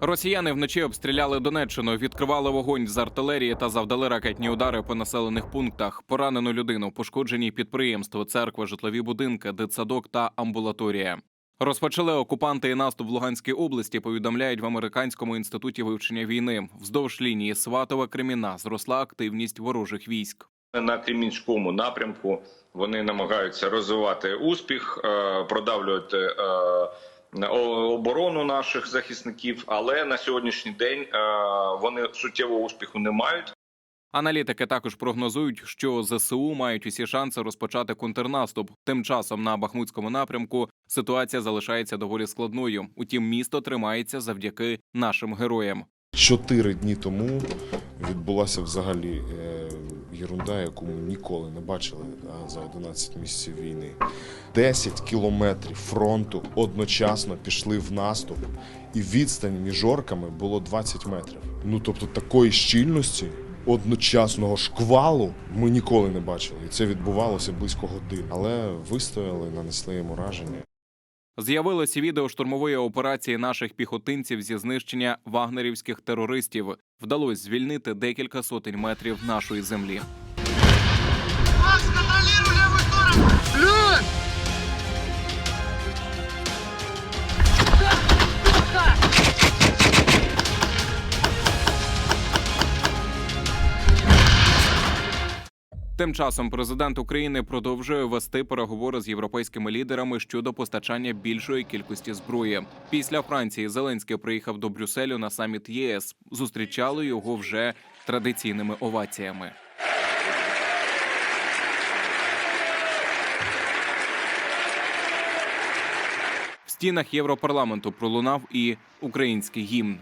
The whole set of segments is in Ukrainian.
Росіяни вночі обстріляли Донеччину, відкривали вогонь з артилерії та завдали ракетні удари по населених пунктах. Поранену людину, пошкоджені підприємства, церкви, житлові будинки, дитсадок та амбулаторія. Розпочали окупанти і наступ в Луганській області. Повідомляють в американському інституті вивчення війни. Вздовж лінії Сватова Креміна зросла активність ворожих військ. на Кремінському напрямку. Вони намагаються розвивати успіх, е, продавлювати е, оборону наших захисників. Але на сьогоднішній день е, вони суттєвого успіху не мають. Аналітики також прогнозують, що ЗСУ мають усі шанси розпочати контрнаступ. Тим часом на Бахмутському напрямку ситуація залишається доволі складною. Утім, місто тримається завдяки нашим героям. Чотири дні тому відбулася взагалі е, єрунда, яку ми ніколи не бачили за 11 місяців війни. 10 кілометрів фронту одночасно пішли в наступ, і відстань між орками було 20 метрів. Ну тобто такої щільності. Одночасного шквалу ми ніколи не бачили, і це відбувалося близько години. Але вистояли, нанесли йому раження. З'явилося відео штурмової операції наших піхотинців зі знищення вагнерівських терористів. Вдалося звільнити декілька сотень метрів нашої землі. Контролируй Тим часом президент України продовжує вести переговори з європейськими лідерами щодо постачання більшої кількості зброї. Після Франції Зеленський приїхав до Брюсселю на саміт ЄС. Зустрічали його вже традиційними оваціями. В стінах Європарламенту пролунав і український гімн.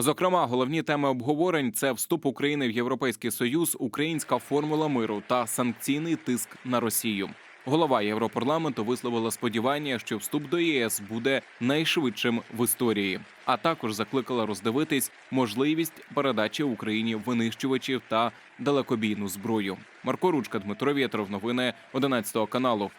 Зокрема, головні теми обговорень це вступ України в Європейський Союз, українська формула миру та санкційний тиск на Росію. Голова Європарламенту висловила сподівання, що вступ до ЄС буде найшвидшим в історії, а також закликала роздивитись можливість передачі Україні винищувачів та далекобійну зброю. Марко Ручка, Дмитро Вєтров, новини 11 каналу.